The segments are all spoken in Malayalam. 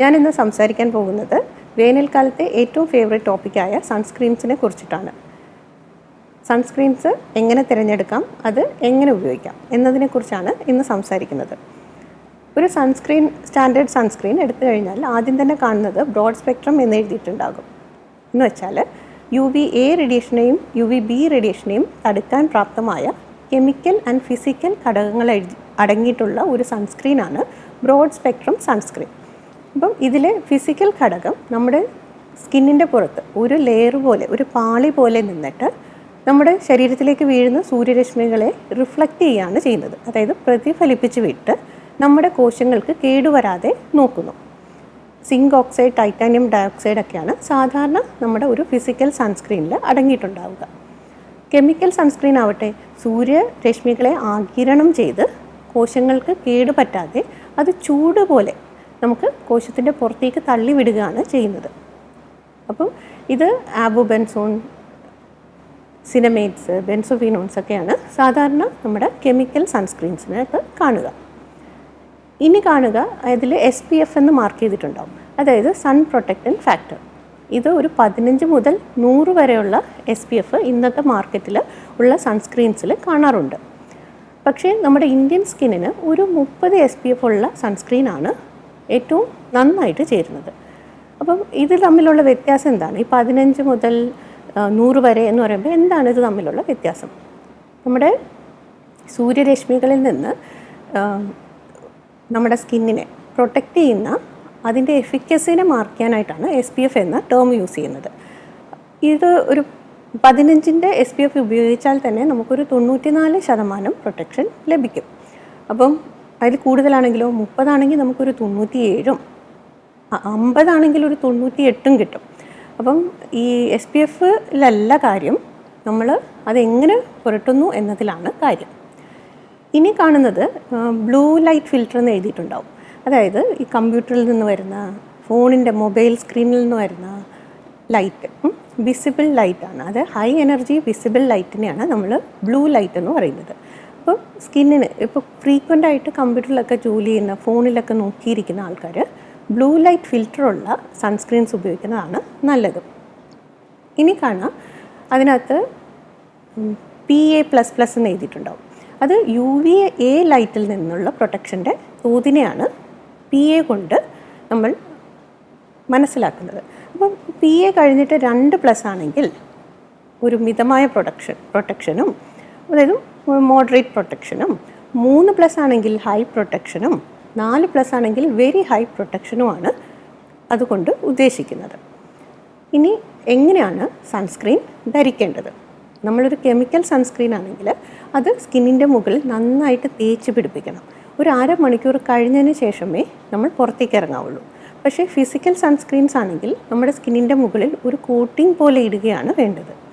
ഞാനിന്ന് സംസാരിക്കാൻ പോകുന്നത് വേനൽക്കാലത്തെ ഏറ്റവും ഫേവറേറ്റ് ടോപ്പിക്കായ സൺസ്ക്രീൻസിനെ കുറിച്ചിട്ടാണ്. സൺസ്ക്രീംസ് എങ്ങനെ തിരഞ്ഞെടുക്കാം അത് എങ്ങനെ ഉപയോഗിക്കാം എന്നതിനെക്കുറിച്ചാണ് ഇന്ന് സംസാരിക്കുന്നത്. ഒരു സൺസ്ക്രീൻ സ്റ്റാൻഡേർഡ് സൺസ്ക്രീൻ എടുത്തു കഴിഞ്ഞാൽ ആദ്യം തന്നെ കാണുന്നത് ബ്രോഡ് സ്പെക്ട്രം എന്ന് എഴുതിയിട്ടുണ്ടാകും. എന്ന് വെച്ചാൽ യു വി എ റേഡിയേഷനെയും യു വി ബി റേഡിയേഷനെയും തടുക്കാൻ പ്രാപ്തമായ കെമിക്കൽ ആൻഡ് ഫിസിക്കൽ ഘടകങ്ങൾ അടങ്ങിയിട്ടുള്ള ഒരു സൺസ്ക്രീനാണ് ബ്രോഡ് സ്പെക്ട്രം സൺസ്ക്രീൻ അപ്പം ഇതിലെ ഫിസിക്കൽ ഘടകം നമ്മുടെ സ്കിന്നിന്റെ പുറത്ത് ഒരു ലെയർ പോലെ ഒരു പാളി പോലെ നിന്നിട്ട് നമ്മുടെ ശരീരത്തിലേക്ക് വീഴുന്ന സൂര്യരശ്മികളെ റിഫ്ലക്റ്റ് ചെയ്യുകയാണ് ചെയ്യുന്നത്. അതായത് പ്രതിഫലിപ്പിച്ച് വിട്ട് നമ്മുടെ കോശങ്ങൾക്ക് കേടുവരാതെ നോക്കുന്നു. സിങ്ക് ഓക്സൈഡ് ടൈറ്റാനിയം ഡയോക്സൈഡ് ഒക്കെയാണ് സാധാരണ നമ്മുടെ ഒരു ഫിസിക്കൽ സൺസ്ക്രീനിൽ അടങ്ങിയിട്ടുണ്ടാവുക. കെമിക്കൽ സൺസ്ക്രീൻ ആവട്ടെ സൂര്യരശ്മികളെ ആകിരണം ചെയ്ത് കോശങ്ങൾക്ക് കേടുപറ്റാതെ അത് ചൂട് പോലെ നമുക്ക് കോശത്തിന്റെ പുറത്തേക്ക് തള്ളിവിടുകയാണ് ചെയ്യുന്നത്. അപ്പം ഇത് ആബുബെൻസോൺ സിനമേറ്റ്സ് ബെൻസോഫിനോൺസ് ഒക്കെയാണ് സാധാരണ നമ്മുടെ കെമിക്കൽ സൺസ്ക്രീൻസിനകത്ത് കാണുക. ഇനി കാണുക അതിൽ എസ് പി എഫ് എന്ന് മാർക്ക് ചെയ്തിട്ടുണ്ടാവും. അതായത് സൺ പ്രൊട്ടക്റ്റൻ ഫാക്ടർ ഇത് ഒരു പതിനഞ്ച് മുതൽ നൂറ് വരെയുള്ള എസ് പി എഫ് ഇന്നത്തെ മാർക്കറ്റിൽ ഉള്ള സൺസ്ക്രീൻസിൽ കാണാറുണ്ട്. പക്ഷേ നമ്മുടെ ഇന്ത്യൻ സ്കിന്നിന് ഒരു മുപ്പത് എസ് പി എഫ് ഉള്ള സൺസ്ക്രീനാണ് ഏറ്റവും നന്നായിട്ട് ചേരുന്നത്. അപ്പം ഇത് തമ്മിലുള്ള വ്യത്യാസം എന്താണ്? ഈ പതിനഞ്ച് മുതൽ നൂറ് വരെ എന്ന് പറയുമ്പോൾ എന്താണ് ഇത് തമ്മിലുള്ള വ്യത്യാസം? നമ്മുടെ സൂര്യരശ്മികളിൽ നിന്ന് നമ്മുടെ സ്കിന്നിനെ പ്രൊട്ടക്റ്റ് ചെയ്യുന്ന അതിന്റെ എഫിക്കസിനെ മാർക്ക് എസ് പി എഫ് എന്ന ടേം യൂസ് ചെയ്യുന്നത്. ഇത് ഒരു പതിനഞ്ചിന്റെ എസ് പി എഫ് ഉപയോഗിച്ചാൽ തന്നെ നമുക്കൊരു തൊണ്ണൂറ്റിനാല് ശതമാനം പ്രൊട്ടക്ഷൻ ലഭിക്കും. അപ്പം അതിൽ കൂടുതലാണെങ്കിലോ മുപ്പതാണെങ്കിൽ നമുക്കൊരു തൊണ്ണൂറ്റിയേഴും അമ്പതാണെങ്കിൽ ഒരു തൊണ്ണൂറ്റി എട്ടും കിട്ടും. അപ്പം ഈ എസ് പി എഫിലല്ല കാര്യം നമ്മൾ അതെങ്ങനെ പുരട്ടുന്നു എന്നതിലാണ് കാര്യം. ഇനി കാണുന്നത് ബ്ലൂ ലൈറ്റ് ഫിൽറ്റർ എന്ന് എഴുതിയിട്ടുണ്ടാവും. അതായത് ഈ കമ്പ്യൂട്ടറിൽ നിന്ന് വരുന്ന ഫോണിന്റെ മൊബൈൽ സ്ക്രീനിൽ നിന്ന് വരുന്ന ലൈറ്റ് വിസിബിൾ ലൈറ്റാണ്. അത് ഹൈ എനർജി വിസിബിൾ ലൈറ്റിനെയാണ് നമ്മൾ ബ്ലൂ ലൈറ്റ് എന്ന് പറയുന്നത്. അപ്പോൾ സ്കിന്നിന് ഇപ്പോൾ ഫ്രീക്വന്റ് ആയിട്ട് കമ്പ്യൂട്ടറിലൊക്കെ ജോലി ചെയ്യുന്ന ഫോണിലൊക്കെ നോക്കിയിരിക്കുന്ന ആൾക്കാർ ബ്ലൂ ലൈറ്റ് ഫിൽറ്ററുള്ള സൺസ്ക്രീൻസ് ഉപയോഗിക്കുന്നതാണ് നല്ലത്. ഇനി കാണാം. അതിനകത്ത് പി എ പ്ലസ് പ്ലസ് എന്ന് എഴുതിയിട്ടുണ്ടാവും. അത് യു വി എ ലൈറ്റിൽ നിന്നുള്ള പ്രൊട്ടക്ഷന്റെ തോതിനെയാണ് പി എ കൊണ്ട് നമ്മൾ മനസ്സിലാക്കുന്നത്. അപ്പം പി എ കഴിഞ്ഞിട്ട് രണ്ട് പ്ലസ് ആണെങ്കിൽ ഒരു മിതമായ പ്രൊട്ടക്ഷൻ പ്രൊട്ടക്ഷനും അതായത് മോഡറേറ്റ് പ്രൊട്ടക്ഷനും മൂന്ന് പ്ലസ് ആണെങ്കിൽ ഹൈ പ്രൊട്ടക്ഷനും നാല് പ്ലസ് ആണെങ്കിൽ വെരി ഹൈ പ്രൊട്ടക്ഷനുമാണ് അതുകൊണ്ട് ഉദ്ദേശിക്കുന്നത്. ഇനി എങ്ങനെയാണ് സൺസ്ക്രീൻ ധരിക്കേണ്ടത്? നമ്മളൊരു കെമിക്കൽ സൺസ്ക്രീൻ ആണെങ്കിൽ അത് സ്കിന്നിന്റെ മുകളിൽ നന്നായിട്ട് തേച്ച് പിടിപ്പിക്കണം. ഒരു അരമണിക്കൂർ കഴിഞ്ഞതിന് ശേഷമേ നമ്മൾ പുറത്തേക്ക് ഇറങ്ങാവുള്ളൂ. പക്ഷേ ഫിസിക്കൽ സൺസ്ക്രീൻസ് ആണെങ്കിൽ നമ്മുടെ സ്കിന്നിന്റെ മുകളിൽ ഒരു കോട്ടിംഗ് പോലെ ഇടുകയാണ് വേണ്ടത്.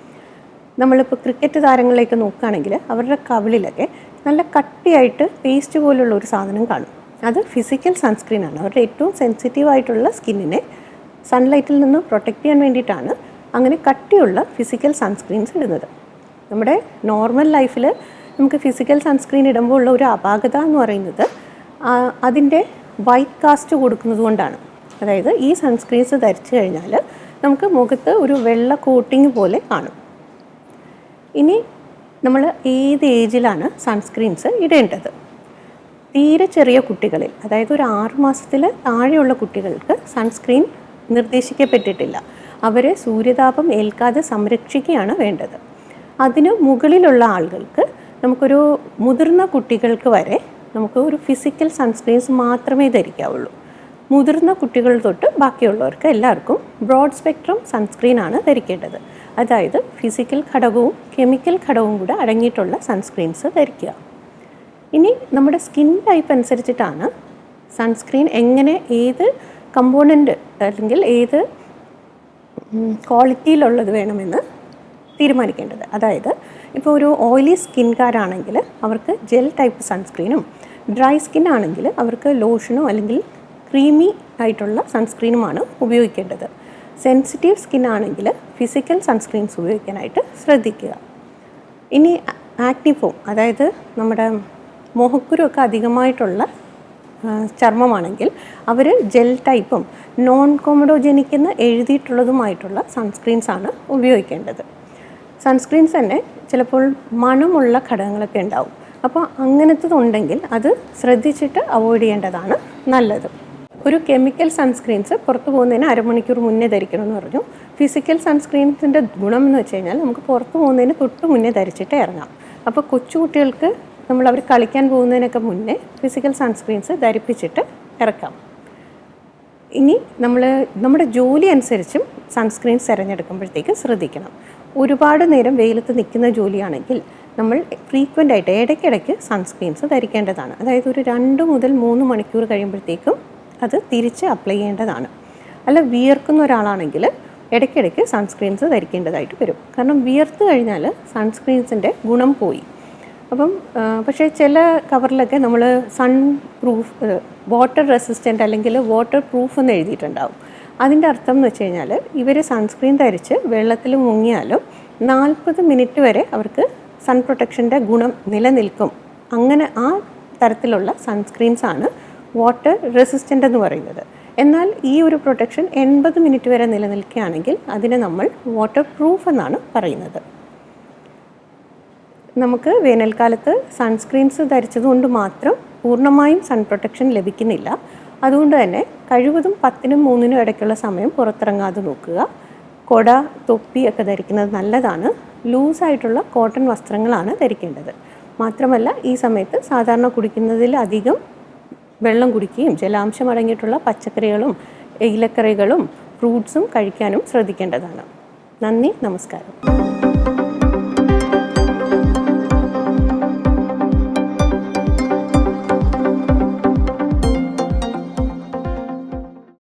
നമ്മളിപ്പോൾ ക്രിക്കറ്റ് താരങ്ങളിലേക്ക് നോക്കുകയാണെങ്കിൽ അവരുടെ കവിളിലൊക്കെ നല്ല കട്ടിയായിട്ട് പേസ്റ്റ് പോലുള്ള ഒരു സാധനം കാണും. അത് ഫിസിക്കൽ സൺസ്ക്രീൻ ആണ്. അവരുടെ ഏറ്റവും സെൻസിറ്റീവ് ആയിട്ടുള്ള സ്കിന്നിനെ സൺലൈറ്റിൽ നിന്ന് പ്രൊട്ടക്റ്റ് ചെയ്യാൻ വേണ്ടിയിട്ടാണ് അങ്ങനെ കട്ടിയുള്ള ഫിസിക്കൽ സൺസ്ക്രീൻസ് ഇടുന്നത്. നമ്മുടെ നോർമൽ ലൈഫിൽ നമുക്ക് ഫിസിക്കൽ സൺസ്ക്രീൻ ഇടുമ്പോൾ ഉള്ള ഒരു അപാകത എന്ന് പറയുന്നത് അതിന്റെ വൈറ്റ് കാസ്റ്റ് കൊടുക്കുന്നത് കൊണ്ടാണ്. അതായത് ഈ സൺസ്ക്രീൻസ് ധരിച്ചു കഴിഞ്ഞാൽ നമുക്ക് മുഖത്ത് ഒരു വെള്ള കോട്ടിങ് പോലെ കാണും. ഇനി നമ്മൾ ഏത് ഏജിലാണ് സൺസ്ക്രീൻസ് ഇടേണ്ടത്? തീരെ ചെറിയ കുട്ടികളിൽ അതായത് ഒരു ആറ് മാസത്തിൽ താഴെയുള്ള കുട്ടികൾക്ക് സൺസ്ക്രീൻ നിർദ്ദേശിക്കപ്പെട്ടിട്ടില്ല. അവരെ സൂര്യതാപം ഏൽക്കാതെ സംരക്ഷിക്കുകയാണ് വേണ്ടത്. അതിന് മുകളിലുള്ള ആളുകൾക്ക് നമുക്കൊരു മുതിർന്ന കുട്ടികൾക്ക് വരെ നമുക്ക് ഒരു ഫിസിക്കൽ സൺസ്ക്രീൻസ് മാത്രമേ ധരിക്കാവുള്ളൂ. മുതിർന്ന കുട്ടികൾ തൊട്ട് ബാക്കിയുള്ളവർക്ക് എല്ലാവർക്കും ബ്രോഡ് സ്പെക്ട്രം സൺസ്ക്രീനാണ് ധരിക്കേണ്ടത്. അതായത് ഫിസിക്കൽ ഘടകവും കെമിക്കൽ ഘടകവും കൂടെ അടങ്ങിയിട്ടുള്ള സൺസ്ക്രീൻസ് ധരിക്കുക. ഇനി നമ്മുടെ സ്കിൻ ടൈപ്പ് അനുസരിച്ചിട്ടാണ് സൺസ്ക്രീൻ എങ്ങനെ ഏത് കമ്പോണന്റ് അല്ലെങ്കിൽ ഏത് ക്വാളിറ്റിയിലുള്ളത് വേണമെന്ന് തീരുമാനിക്കേണ്ടത്. അതായത് ഇപ്പോൾ ഒരു ഓയിലി സ്കിൻകാരാണെങ്കിൽ അവർക്ക് ജെൽ ടൈപ്പ് സൺസ്ക്രീനും ഡ്രൈ സ്കിൻ ആണെങ്കിൽ അവർക്ക് ലോഷനോ അല്ലെങ്കിൽ ക്രീമി ആയിട്ടുള്ള സൺസ്ക്രീനുമാണ് ഉപയോഗിക്കേണ്ടത്. സെൻസിറ്റീവ് സ്കിൻ ആണെങ്കിൽ ഫിസിക്കൽ സൺസ്ക്രീൻസ് ഉപയോഗിക്കാനായിട്ട് ശ്രദ്ധിക്കുക. ഇനി ആക്നിഫോം അതായത് നമ്മുടെ മോഹക്കുരുമൊക്കെ അധികമായിട്ടുള്ള ചർമ്മമാണെങ്കിൽ അവർ ജെൽ ടൈപ്പും നോൺ കോമഡോജനിക് എന്ന് എഴുതിയിട്ടുള്ളതുമായിട്ടുള്ള സൺസ്ക്രീൻസ് ആണ് ഉപയോഗിക്കേണ്ടത്. സൺസ്ക്രീൻസ് തന്നെ ചിലപ്പോൾ മണമുള്ള ഘടകങ്ങളൊക്കെ ഉണ്ടാവും. അപ്പോൾ അങ്ങനത്തതുണ്ടെങ്കിൽ അത് ശ്രദ്ധിച്ചിട്ട് അവോയ്ഡ് ചെയ്യേണ്ടതാണ് നല്ലത്. ഒരു കെമിക്കൽ സൺസ്ക്രീൻസ് പുറത്തു പോകുന്നതിന് അരമണിക്കൂർ മുന്നേ ധരിക്കണം എന്ന് പറഞ്ഞു. ഫിസിക്കൽ സൺസ്ക്രീൻസിന്റെ ഗുണം എന്ന് വെച്ച് കഴിഞ്ഞാൽ നമുക്ക് പുറത്ത് പോകുന്നതിന് തൊട്ട് മുന്നേ ധരിച്ചിട്ട് ഇറങ്ങാം. അപ്പോൾ കൊച്ചുകുട്ടികൾക്ക് നമ്മൾ അവർ കളിക്കാൻ പോകുന്നതിനൊക്കെ മുന്നേ ഫിസിക്കൽ സൺസ്ക്രീൻസ് ധരിപ്പിച്ചിട്ട് ഇറക്കാം. ഇനി നമ്മൾ നമ്മുടെ ജോലി അനുസരിച്ചും സൺസ്ക്രീൻസ് തിരഞ്ഞെടുക്കുമ്പോഴത്തേക്ക് ശ്രദ്ധിക്കണം. ഒരുപാട് നേരം വെയിലത്ത് നിൽക്കുന്ന ജോലിയാണെങ്കിൽ നമ്മൾ ഫ്രീക്വന്റ് ആയിട്ട് ഇടയ്ക്കിടയ്ക്ക് സൺസ്ക്രീൻസ് ധരിക്കേണ്ടതാണ്. അതായത് ഒരു രണ്ട് മുതൽ മൂന്ന് മണിക്കൂർ കഴിയുമ്പോഴത്തേക്കും അത് തിരിച്ച് അപ്ലൈ ചെയ്യേണ്ടതാണ്. അല്ല വിയർക്കുന്ന ഒരാളാണെങ്കിൽ ഇടയ്ക്കിടയ്ക്ക് സൺസ്ക്രീൻസ് ധരിക്കേണ്ടതായിട്ട് വരും. കാരണം വിയർത്ത് കഴിഞ്ഞാൽ സൺസ്ക്രീൻസിന്റെ ഗുണം പോയി. അപ്പം പക്ഷേ ചില കവറിലൊക്കെ നമ്മൾ സൺ പ്രൂഫ് വാട്ടർ റെസിസ്റ്റന്റ് അല്ലെങ്കിൽ വാട്ടർ പ്രൂഫ് എന്ന് എഴുതിയിട്ടുണ്ടാവും. അതിന്റെ അർത്ഥം എന്ന് വെച്ച് കഴിഞ്ഞാൽ ഇവർ സൺസ്ക്രീൻ ധരിച്ച് വെള്ളത്തിൽ മുങ്ങിയാലും നാൽപ്പത് മിനിറ്റ് വരെ അവർക്ക് സൺ പ്രൊട്ടക്ഷന്റെ ഗുണം നിലനിൽക്കും. അങ്ങനെ ആ തരത്തിലുള്ള സൺസ്ക്രീൻസാണ് വാട്ടർ റെസിസ്റ്റന്റ് എന്ന് പറയുന്നത്. എന്നാൽ ഈ ഒരു പ്രൊട്ടക്ഷൻ എൺപത് മിനിറ്റ് വരെ നിലനിൽക്കുകയാണെങ്കിൽ അതിനെ നമ്മൾ വാട്ടർ പ്രൂഫ് എന്നാണ് പറയുന്നത്. നമുക്ക് വേനൽക്കാലത്ത് സൺസ്ക്രീൻസ് ധരിച്ചതുകൊണ്ട് മാത്രം പൂർണമായും സൺ പ്രൊട്ടക്ഷൻ ലഭിക്കുന്നില്ല. അതുകൊണ്ട് തന്നെ കഴിവതും പത്തിനും മൂന്നിനും ഇടയ്ക്കുള്ള സമയം പുറത്തിറങ്ങാതെ നോക്കുക. കൊട തൊപ്പി ഒക്കെ ധരിക്കുന്നത് നല്ലതാണ്. ലൂസായിട്ടുള്ള കോട്ടൺ വസ്ത്രങ്ങളാണ് ധരിക്കേണ്ടത്. മാത്രമല്ല ഈ സമയത്ത് സാധാരണ കുടിക്കുന്നതിലധികം വെള്ളം കുടിക്കുകയും ജലാംശം അടങ്ങിയിട്ടുള്ള പച്ചക്കറികളും ഇലക്കറികളും ഫ്രൂട്ട്സും കഴിക്കാനും ശ്രദ്ധിക്കേണ്ടതാണ്. നന്ദി നമസ്കാരം.